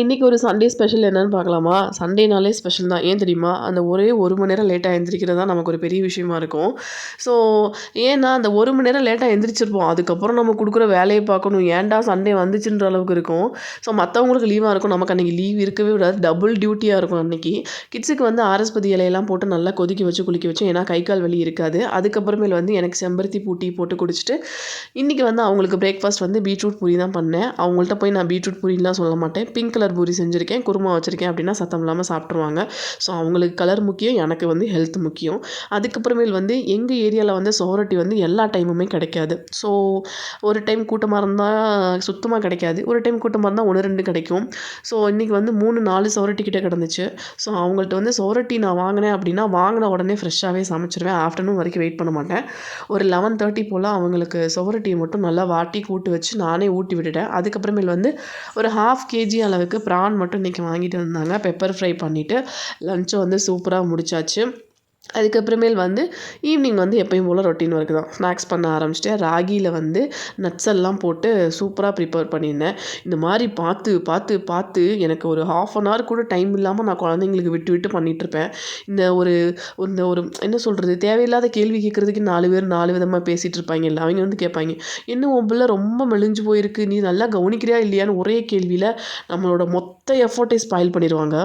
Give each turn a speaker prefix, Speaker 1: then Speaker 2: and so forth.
Speaker 1: இன்றைக்கி ஒரு Sunday special என்னன்னு பார்க்கலாமா? சண்டேனாலே ஸ்பெஷல் தான். ஏன் தெரியுமா? அந்த ஒரே ஒரு மணி நேரம் லேட்டாக எழுந்திரிக்கிறது தான் நமக்கு ஒரு பெரிய விஷயமா இருக்கும். ஸோ ஏன்னா அந்த ஒரு மணி நேரம் லேட்டாக எழுந்திரிச்சிருப்போம் அதுக்கப்புறம் நம்ம கொடுக்குற வேலையை பார்க்கணும். ஏன்டா சண்டே வந்துச்சுன்ற அளவுக்கு இருக்கும். ஸோ மற்றவங்களுக்கு லீவாக இருக்கும். நமக்கு அன்றைக்கி லீவ் இருக்கவே விடாது. டபுள் டியூட்டியாக இருக்கும் அன்றைக்கி கிட்ஸுக்கு வந்து ஆரஸ்பதி இலையெல்லாம் போட்டு நல்லா கொதிக்க வச்சு குளிக்க வச்சு ஏன்னா கை கால் வலி இருக்காது. அதுக்கப்புறமேல் வந்து எனக்கு செம்பருத்தி பூட்டி போட்டு குடிச்சிட்டு இன்றைக்கி வந்து அவங்களுக்கு பிரேக்ஃபாஸ்ட் வந்து பீட்ரூட் பூரி தான் பண்ணேன். அவங்கள்ட்ட போய் நான் பீட்ரூட் பூரிலாம் சொல்ல மாட்டேன். பிங்க் கலர் பூரி செஞ்சுருக்கேன் குருமா வச்சுருக்கேன் அப்படின்னா சத்தம் இல்லாமல் சாப்பிட்ருவாங்க ஸோ அவங்களுக்கு கலர் முக்கியம் எனக்கு வந்து ஹெல்த் முக்கியம். அதுக்கப்புறமேல் வந்து எங்கள் ஏரியாவில் வந்து சோரட்டி வந்து எல்லா டைமுமே கிடைக்காது. ஸோ ஒரு டைம் கூட்டமாக இருந்தால் சுத்தமாக கிடைக்காது ஒரு டைம் கூட்டமாக இருந்தால் ஒன்று ரெண்டு கிடைக்கும். ஸோ இன்றைக்கி வந்து மூணு நாலு சோரட்டி கிட்டே கிடந்துச்சு. ஸோ அவங்கள்ட்ட வந்து சோரட்டி நான் வாங்கினேன் அப்படின்னா வாங்கின உடனே ஃப்ரெஷ்ஷாகவே சமைச்சிருவேன். ஆஃப்டர்நூன் வரைக்கும் வெயிட் பண்ண மாட்டேன். ஒரு லெவன் தேர்ட்டி போல் அவங்களுக்கு சோரட்டியை மட்டும் நல்லா வாட்டி கூட்டு வச்சு நானே ஊட்டி விட்டுட்டேன். அதுக்கப்புறமேல் வந்து ஒரு ஹாஃப் கேஜி அதுக்கு ப்ரான் மட்டும் இன்றைக்கி வாங்கிட்டு வந்தாங்க. பெப்பர் ஃப்ரை பண்ணிவிட்டு லன்ச்சும் வந்து சூப்பராக முடிச்சாச்சு. அதுக்கப்புறமேல் வந்து ஈவினிங் வந்து எப்பயும் போல் ரொட்டீன் ஒர்க் தான். ஸ்நாக்ஸ் பண்ண ஆரம்பிச்சிட்டேன். ராகியில் வந்து நட்ஸ் எல்லாம் போட்டு சூப்பராக ப்ரிப்பேர் பண்ணியிருந்தேன். இந்த மாதிரி பார்த்து பார்த்து பார்த்து எனக்கு ஒரு ஹாஃப் அன் ஹவர் கூட டைம் இல்லாமல் நான் குழந்தைங்களுக்கு விட்டு விட்டு பண்ணிகிட்ருப்பேன் இந்த ஒரு இந்த ஒரு என்ன சொல்கிறது தேவையில்லாத கேள்வி கேட்குறதுக்கு நாலு பேர் நாலு விதமாக பேசிகிட்டு இருப்பாங்க இல்லை அவங்க வந்து கேட்பாங்க என்ன உன் பிள்ளை ரொம்ப மெலிஞ்சு போயிருக்கு? நீ நல்லா கவனிக்கிறியா இல்லையான்னு? ஒரே கேள்வியில் நம்மளோட மொத்த எஃபர்ட்டை ஸ்பாயில் பண்ணிடுவாங்க